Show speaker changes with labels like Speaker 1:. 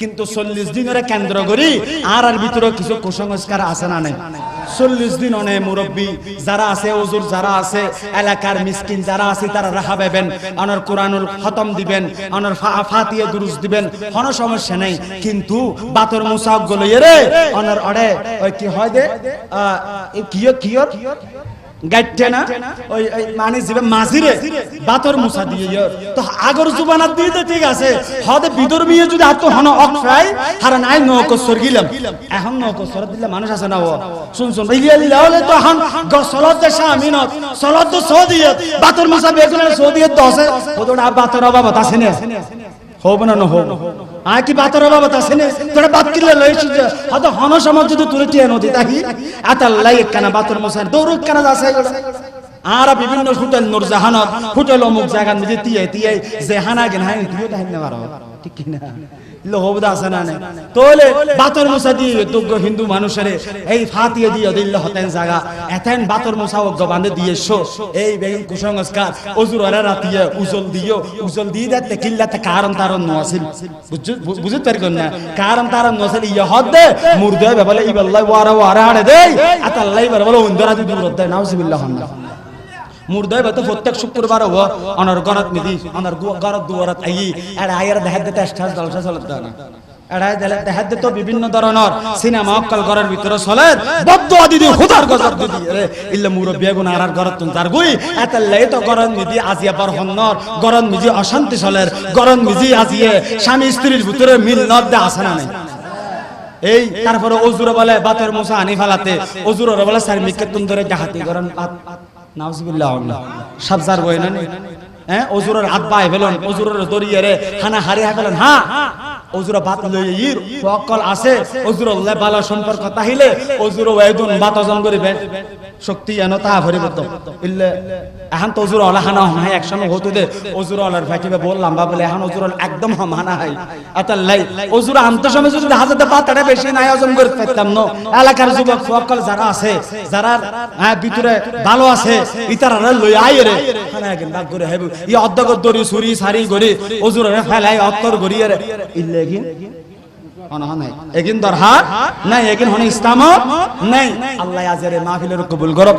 Speaker 1: কিন্তু চল্লিশ দিনের কেন্দ্র করি আর আর ভিতরে কিছু কুসংস্কার আছে না নেই? চল্লিশ দিন অনে মুরব্বী যারা আছে ওজুর যারা আছে এলাকার মিসকিন যারা আছে তারা রাহা পাবেন অনার কোরআনুল খতম দিবেন অনার ফাতিয়ে দুরুস দিবেন, কোনো সমস্যা নেই। কিন্তু বাতর মুসাকগুলো রে অনার অড়ে ওই কি হয় দে? কিয় কিয় গাইতে না? ওই মানে জিবে মাঝিরে বাতর মুসা দিয়ে ইয়র। তো আগর জুবানাত দিয়ে তো ঠিক আছে। হদে মিয়ে যদি হাত হন অক্ষয় হারা নাই নৌকসর গিলাম। এখন নৌকসর দিলে মানুষ আছে না ও। শুন শুন ইলিয়া লিলা হলে তো এখন গসলত দে শামিনত সলত তো সৌদিয়ত, বাতর মুসা বেগুনের সৌদিয়ত দছে ওদোড়া বাতর অভাব আছে না। হোব না না হোব আ কি বাতর অভাব আছে নে? তোরা বাত কিলে লইছিস যে সমাজ যদি তুলে টিয়ে নদী তাহি আতাল্লাই কানা বাতর মুসা দৌড় কানা আছে আর বিভিন্ন হোটেল নুরজাহানত হোটেল অমুক জায়গা নিজে তিয়াই তিয়াই জেহানা গেন হাই তুই তাই না পারো ঠিক না লোহবদা আছে না। নে তোলে বাতর মুসা দিয়ে যোগ্য হিন্দু মানুষের এই ফাতিয়ে দিয়ে দিল্ল হতেন জায়গা এতেন বাতর মুসা অজ্ঞ বান্ধে দিয়ে শো। এই বেগুন কুসংস্কার, অজুর ওরা রাতিয়ে উজল দিও। উজল দিয়ে দেখতে কিল্লাতে কারণ তারণ না? কারণ তারণ ইয়ে হদ দে, মুর্দে বেবলে ইবাল্লাহ ওয়ারা ওয়ারা আতাল্লাহ বেবলে দূর দে দিতে বিভিন্ন ধরনের সিনেমা অক্কল ঘরের ভিতরে চলে তুন অশান্তি চলের গরন মিজি আজিয়ে স্বামী স্ত্রীর ভিতরে মিল নদ আসে না এই, তারপরে অজুর বলে, বাতের মুসা আনি ফেলাতে, অজুর বলে, স্যার মিকে তুম ধরে জাহাতি করেন নাউজুবিল্লাহ সাবজার বই না হ্যাঁ অজুরের হাত বাই ফেলন অজুরের দরিয়ে রে হানা হারিয়ে ফেলন। হ্যাঁ বাত আছে বাত শক্তি বললাম এখন একদম হম হানা হাই আতাল্লাই অজুর আন্ত সময় যদি হাজাতে পাতাটা বেশি নাই, অজন করে পেতাম ন। এলাকার যুবক যারা আছে, যারা ভিতরে ভালো আছে ইতারা লই আই রে। করে হেবু ই অর্ধগত দরি সুরি সারি গরি অজুর ফেলাই, অত্তর গরি রে। এগিন? দরহার? নাই এগিন হনে ইসলাম নাই। আল্লাহ আজের মাহফিলের কবুল করব